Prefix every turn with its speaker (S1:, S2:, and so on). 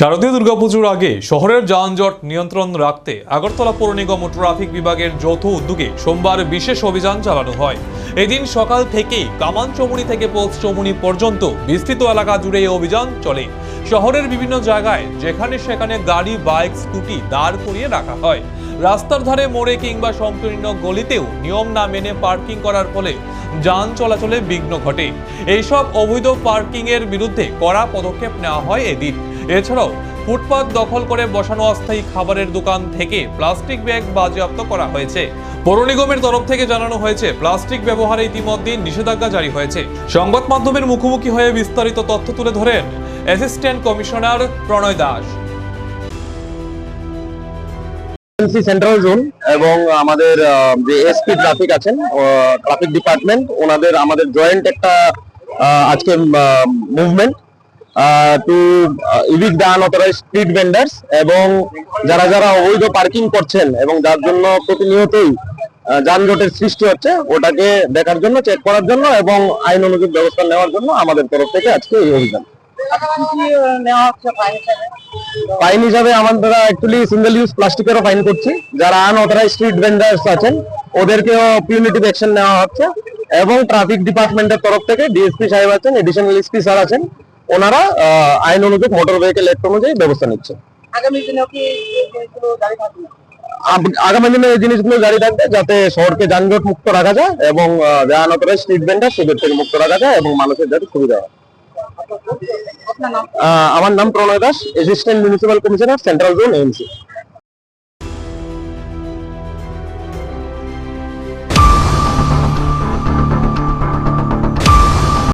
S1: শারদীয় দুর্গাপুজোর আগে শহরের যানজট নিয়ন্ত্রণ রাখতে আগরতলা পৌর নিগম ও ট্রাফিক বিভাগের যৌথ উদ্যোগে সোমবার বিশেষ অভিযান চালানো হয়। এদিন সকাল থেকেই কামান চমুনি থেকে পোস্ট চমুনি পর্যন্ত বিস্তৃত এলাকা জুড়ে এই অভিযান চলে। শহরের বিভিন্ন জায়গায় যেখানে সেখানে গাড়ি, বাইক, স্কুটি, দাঁড় করিয়ে রাখা হয়। রাস্তার ধারে মোড়ে কিংবা সংকীর্ণ গলিতেও নিয়ম না মেনে পার্কিং করার ফলে যান চলাচলে বিঘ্ন ঘটে। এইসব অবৈধ পার্কিং এর বিরুদ্ধে কড়া পদক্ষেপ নেওয়া হয় এদিন। এছাড়াও ফুটপাত দখল করে বসানো অস্থায়ী খাবারের দোকান থেকে প্লাস্টিক ব্যাগ বাজেয়াপ্ত করা হয়েছে। পৌর নিগমের তরফ থেকে জানানো হয়েছে, প্লাস্টিক ব্যবহারে ইতিমধ্যে নিষেধাজ্ঞা জারি হয়েছে। সংবাদ মাধ্যমের মুখোমুখি হয়ে বিস্তারিত তথ্য তুলে ধরেন assistant commissioner Pranay Das.
S2: Agency central zone এবং আমাদের যে এসপি ট্রাফিক আছেন ট্রাফিক ডিপার্টমেন্ট ওনাদের আমাদের জয়েন্ট একটা আজকে movement to evict the unauthorise street vendors এবং যারা যারা অবৈধ পার্কিং করছেন এবং যার জন্য প্রতিনিয়তই যানজটের সৃষ্টি হচ্ছে, ওটাকে দেখার জন্য চেক করার জন্য এবং আইন অনুযায়ী ব্যবস্থা নেওয়ার জন্য আমাদের তরফ থেকে আজকে এই অভিযান। ফাইন হিসাবে আমরা অ্যাকচুয়ালি সিঙ্গেল ইউজ প্লাস্টিকেরও ফাইন করছি। যারা আনঅথরাইজ স্ট্রিট ভেন্ডার্স আছেন ওদেরকেও পিউনিটিভ অ্যাকশন নেওয়া হচ্ছে। এবং ট্রাফিক ডিপার্টমেন্টের তরফ থেকে ডিএসপি সাহেব আছেন এডিশনাল এসপি স্যার আছেন ওনারা আইন অনুযায়ী মোটর ভেহিকেল অ্যাক্ট অনুযায়ী ব্যবস্থা নিচ্ছে।
S3: আগামী
S2: দিনে এই জিনিসগুলো জারি থাকবে যাতে শহরকে যানজট মুক্ত রাখা যায় এবং আনঅথরাইজ স্ট্রিট ভেন্ডার সেদের থেকে মুক্ত রাখা যায় এবং মানুষের যাতে সুবিধা হয়। আমার নাম Pranay Das assistant municipal commissioner central zone MC